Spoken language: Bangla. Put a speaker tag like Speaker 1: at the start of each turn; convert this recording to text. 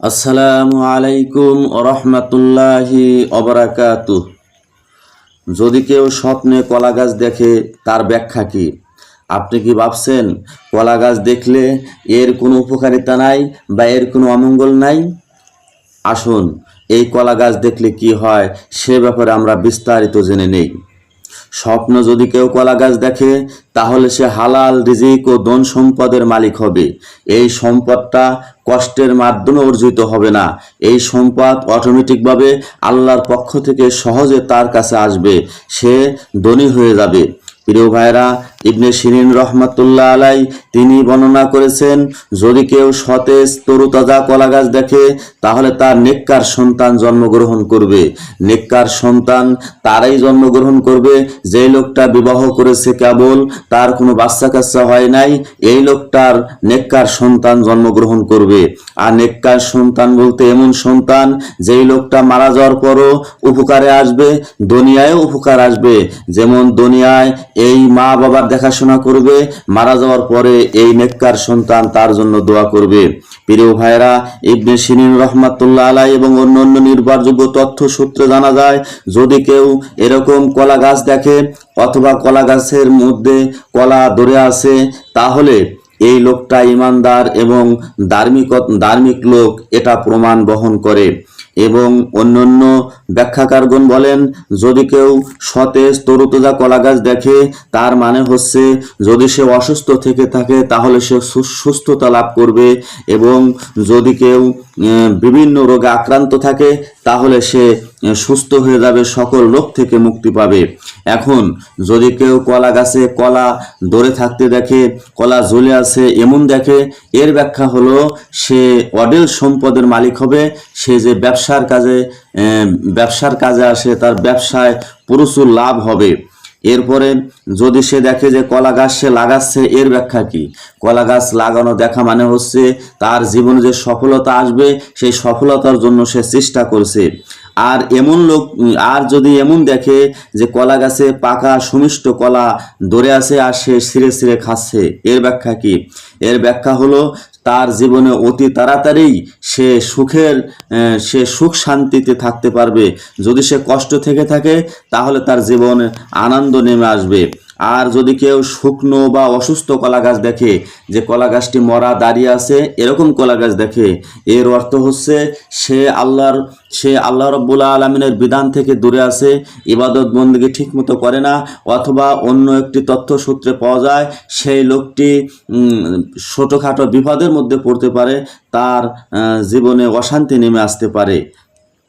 Speaker 1: আসসালামু আলাইকুম রহমতুল্লাহি অবরাকাতু যদি কেউ স্বপ্নে কলা গাছ দেখে, তার ব্যাখ্যা কি? আপনি কি ভাবছেন, কলা গাছ দেখলে এর কোনো উপকারিতা নাই বা এর কোনো অমঙ্গল নাই? আসুন, এই কলা গাছ দেখলে কি হয়, সে ব্যাপারে আমরা বিস্তারিত জেনে নেই। স্বপ্ন যদি কেউ কলা গাছ দেখে, তাহলে সে হালাল রিজিক ও দন সম্পদের মালিক হবে। এই সম্পদটা কষ্টের মাধ্যমে অর্জিত হবে না। এই সম্পদ অটোমেটিকভাবে আল্লাহর পক্ষ থেকে সহজে তার কাছে আসবে। সে ধনী হয়ে যাবে। প্রিয় ভাইরা ইবনে শিরিন রহমাতুল্লাহ আলাই তিনি বর্ণনা করেছেন, যদি কেউ সতেজ, তরুতাজা কলা গাছ দেখে, তাহলে তার নেককার সন্তান জন্মগ্রহণ করবে। নেককার সন্তান তারাই জন্মগ্রহণ করবে। যে লোকটা বিবাহ করেছে কেবল, তার কোনো বাচ্চা কাচ্চা হয় নাই, এই লোকটার নেককার সন্তান জন্মগ্রহণ করবে। আর নেককার সন্তান বলতে এমন সন্তান, যেই লোকটা মারা যাওয়ার পরও উপকারে আসবে দুনিয়ায় উপকার আসবে। যেমন দুনিয়ায় এই মা বাবার দেখাশোনা করবে, মারা যাওয়ার পরে এই নেককার সন্তান তার জন্য দোয়া করবে। প্রিয় ভাইরা ইবনে সিনিন রহমাতুল্লাহ আলাই এবং অন্য অন্য নির্ভরযোগ্য তথ্য সূত্রে জানা যায়, যদি কেউ এরকম কলা গাছ দেখে অথবা কলা গাছের মধ্যে কলা ধরে আছে, তাহলে এই লোকটা ইমানদার এবং ধার্মিক ধার্মিক লোক এটা প্রমাণ বহন করে। এবং অন্যান্য ব্যাখ্যাকারগণ বলেন, যদি কেউ সতেজ তরুতজা কলা গাছ দেখে, তার মানে হচ্ছে যদি সে অসুস্থ থেকে থাকে, তাহলে সে সুস্থতা লাভ করবে এবং যদি কেউ বিভিন্ন রোগে আক্রান্ত থাকে, তাহলে সে সুস্থ হয়ে যাবে, সকল রোগ থেকে মুক্তি পাবে। এখন যদি কেউ কলা গাছে কলা ধরে থাকতে দেখে, কলা ঝুলে আছে এমন দেখে, এর ব্যাখ্যা হলো, সে অডেল সম্পদের মালিক হবে, সে যে ব্যবসার কাজে ব্যবসার কাজে আসে, তার ব্যবসায় প্রচুর লাভ হবে। এরপরে যদি সে দেখে যে কলা গাছ সে লাগাচ্ছে, এর ব্যাখ্যা কি? কলা গাছ লাগানো দেখা মানে হচ্ছে, তার জীবনে যে সফলতা আসবে, সেই সফলতার জন্য সে চেষ্টা করছে। আর এমন লোক, আর যদি এমন দেখে যে কলা গাছে পাকা সুমিষ্ট কলা ধরে আছে আর সে সিরে সিরে খাচ্ছে, এর ব্যাখ্যা কি? এর ব্যাখ্যা হলো তার জীবনে অতি তাড়াতাড়ি সে সুখের সে সুখ শান্তিতে থাকতে পারবে। যদি সে কষ্ট থেকে থাকে, তাহলে তার জীবনে আনন্দ নেমে আসবে। আর যদি কেউ শুকনো বা অসুস্থ কলা গাছ দেখে, যে কলা গাছটি মরা দাঁড়িয়ে আছে, এরকম কলা গাছ দেখে, এর অর্থ হচ্ছে সে আল্লাহর, সে আল্লাহ রব্বুল্লা আলমিনের বিধান থেকে দূরে আছে, ইবাদত বন্দীকে ঠিক মতো করে না, অথবা অন্য একটি তথ্য সূত্রে পাওয়া যায়, সেই লোকটি ছোটোখাটো বিপদের মধ্যে পড়তে পারে, তার জীবনে অশান্তি নেমে আসতে পারে।